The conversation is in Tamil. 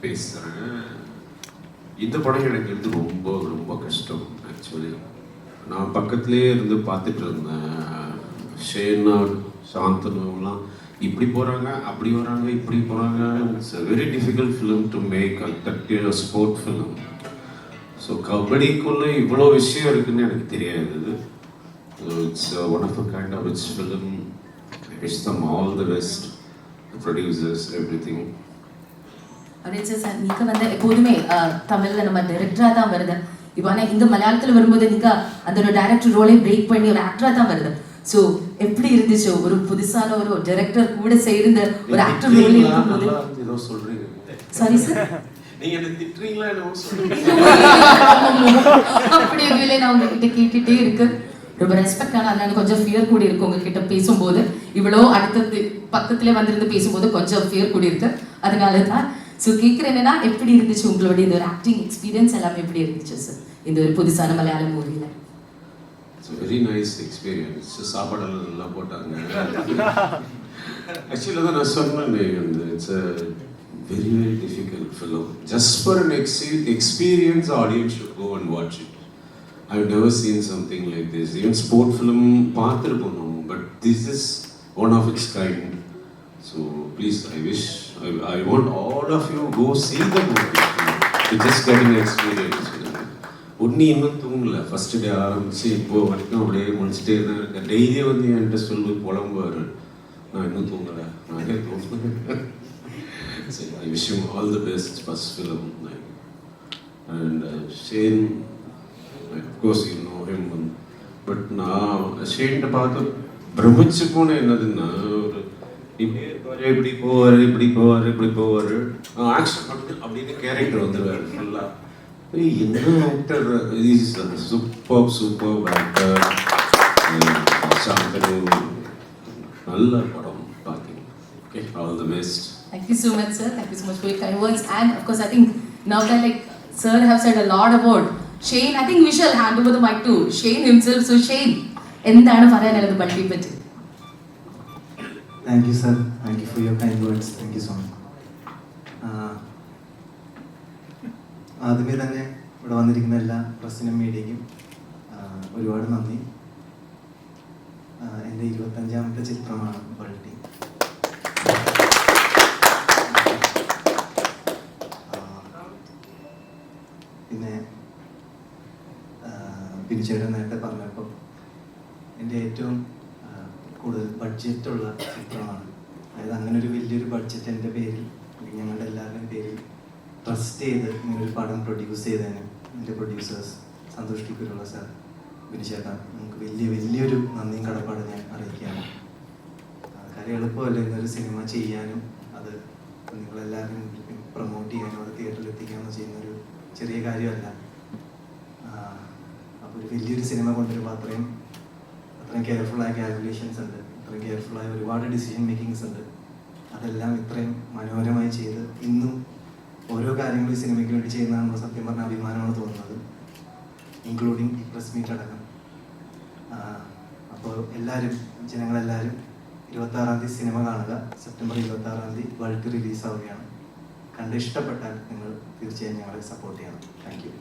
பேசுகிறேன் இந்த படம் எனக்கு வந்து ரொம்ப ரொம்ப கஷ்டம் ஆக்சுவலி நான் பக்கத்துலேயே இருந்து பார்த்துட்டு இருந்தேன். ஷேனா சாந்தனுலாம் இப்படி போகிறாங்க அப்படி வராங்க இப்படி போகிறாங்க it's a very difficult film to make a தட்டி ஸ்போர்ட் ஃபிலிம் ஸோ கபடிக்குள்ளே இவ்வளோ விஷயம் இருக்குன்னு எனக்கு தெரியாது. It's one of a kind of it's film wish them all the best producers everything அப்படின்னு சார். நீங்க வந்து எப்போதுமே தமிழ்ல நம்ம டைரக்டரா தான் வருது. இப்போ ஆனா இங்க மலையாளத்துல வரும்போது நீங்க அந்த ஒரு டைரக்டர் ரோலே பிரேக் பண்ணி ஒரு ஆக்டரா தான் வருது. சோ எப்படி இருந்துச்சு? ஒரு புதுசான ஒரு டைரக்டர் கூட சேர்ந்த ஒரு ஆக்டர் ரோல் இருக்கும்போது சாரி சார் நீங்க என்ன திட்டுறீங்களா? என்னவோ சொல்றீங்க. அப்படி இல்லை. நான் உங்ககிட்ட கேட்டுட்டே இருக்கு ரொம்ப ரெஸ்பெக்ட் ஆன அண்ணன் கொஞ்சம் ஃபியர் கூடி இருக்கு உங்ககிட்ட பேசும்போது. இவ்வளோ அடுத்தது பக்கத்துல வந்திருந்து பேசும்போது கொஞ்சம் ஃபியர் கூடி இருக்கு. அதனால தான் ஸோ கேட்குறேன் என்னன்னா எப்படி இருந்துச்சு உங்களுடைய இந்த ஒரு ஆக்டிங் எக்ஸ்பீரியன்ஸ் எல்லாமே எப்படி இருந்துச்சு சார் இந்த ஒரு புதுசான மலையாள மூவியில் வெரி நைஸ் எக்ஸ்பீரியன்ஸ் சாப்பாடெல்லாம் நல்லா போட்டாங்க. ஆக்சுவலி தான் நான் சொன்னேன் அந்த it's a very very difficult film just for an expe experience audience should go and watch it I never seen something like this even sport film பார்த்துருப்போம் நம்ம but this is one of its kind so please I wish I I want all of you go see the movie just getting experience ஒன்று இன்னும் தூங்கல. ஃபர்ஸ்ட் டே ஆரம்பிச்சு இப்போ வரைக்கும் அப்படியே முடிச்சுட்டே தான் இருக்கேன். டெய்லியே வந்து என்கிட்ட சொல்லி புலம்புவார். நான் இன்னும் தூங்கலை. நான் ஏன் தூங்கல? சரி I wish you all the best first film and Shane of course you know him but நான் ஷேன்ட்ட பார்த்து பிரமிச்சு போன என்னதுன்னா இப்படியே இருப்பாரு இப்படி போவார் இப்படி போவார் இப்படி போவார் ஆக்ஷன் பண்ணிட்டு அப்படின்னு கேரக்டர் வந்துடுவார் ஃபுல்லாக என்ன actor is super super actor Shanthanu நல்ல படம் பார்த்தீங்க okay all the best Thank you so much, sir. Thank you so much for your kind words. And of course, I think now that like sir have said a lot about Shane, I think we shall hand over the mic to Shane himself. So Shane, എന്താണ് പറയാനുള്ളത് ബൾബിയെ പറ്റി thank you sir thank you for your kind words thank you so much ആദ്യമേ തന്നെ ഇവിടെ വന്നിരിക്കുന്ന എല്ലാ പ്രസിനും മീഡിയയ്ക്കും ഒരുപാട് നന്ദി. എന്റെ ഇരുപത്തഞ്ചാമത്തെ ചിത്രമാണ് ബൾട്ടി പിന്നെ നേരത്തെ പറഞ്ഞപ്പോൾ എന്റെ ഏറ്റവും കൂടുതൽ ബഡ്ജറ്റുള്ള ചിത്രമാണ്. അതായത് അങ്ങനെ ഒരു വലിയൊരു ബഡ്ജറ്റ് എന്റെ പേരിൽ അല്ലെങ്കിൽ ഞങ്ങളുടെ എല്ലാവരുടെയും പേരിൽ ട്രസ്റ്റ് ചെയ്ത് ഇങ്ങനെ ഒരു പടം പ്രൊഡ്യൂസ് ചെയ്തതിന് എന്റെ പ്രൊഡ്യൂസേഴ്സ് സന്തോഷ് ടിക്കുരുള്ള സാർ ബിനിച്ചേട്ടാ നമുക്ക് വലിയ വലിയൊരു നന്ദിയും കടപ്പാട് ഞാൻ അറിയിക്കുകയാണ്. കാര്യം എളുപ്പമല്ല ഇന്നൊരു സിനിമ ചെയ്യാനും അത് നിങ്ങളെല്ലാവരും പ്രൊമോട്ട് ചെയ്യാനും അത് തിയേറ്ററിൽ എത്തിക്കാനും ചെയ്യുന്നൊരു ചെറിയ കാര്യമല്ല. അപ്പോൾ ഒരു വലിയൊരു സിനിമ കൊണ്ടുവരുമ്പോൾ അത്രയും അത്രയും കെയർഫുള്ളായ കാൽക്കുലേഷൻസ് ഉണ്ട് അത്രയും കെയർഫുള്ളായ ഒരുപാട് ഡിസിഷൻ മേക്കിങ്സ് ഉണ്ട്. അതെല്ലാം ഇത്രയും മനോഹരമായി ചെയ്ത് ഇന്നും ഓരോ കാര്യങ്ങളും സിനിമയ്ക്ക് വേണ്ടി ചെയ്യുന്നതാണ് സത്യം പറഞ്ഞ അഭിമാനമാണ് തോന്നുന്നത് ഇൻക്ലൂഡിങ് പ്രസ് മീറ്റ് അടക്കം. അപ്പോൾ എല്ലാവരും ജനങ്ങളെല്ലാവരും ഇരുപത്തി ആറാം തീയതി സിനിമ കാണുക. സെപ്റ്റംബർ ഇരുപത്തി ആറാം തീയതി വേൾഡ് റിലീസ് ആവുകയാണ്. കണ്ട് ഇഷ്ടപ്പെട്ടാൽ നിങ്ങൾ തീർച്ചയായും ഞങ്ങളെ സപ്പോർട്ട് ചെയ്യണം. Thank you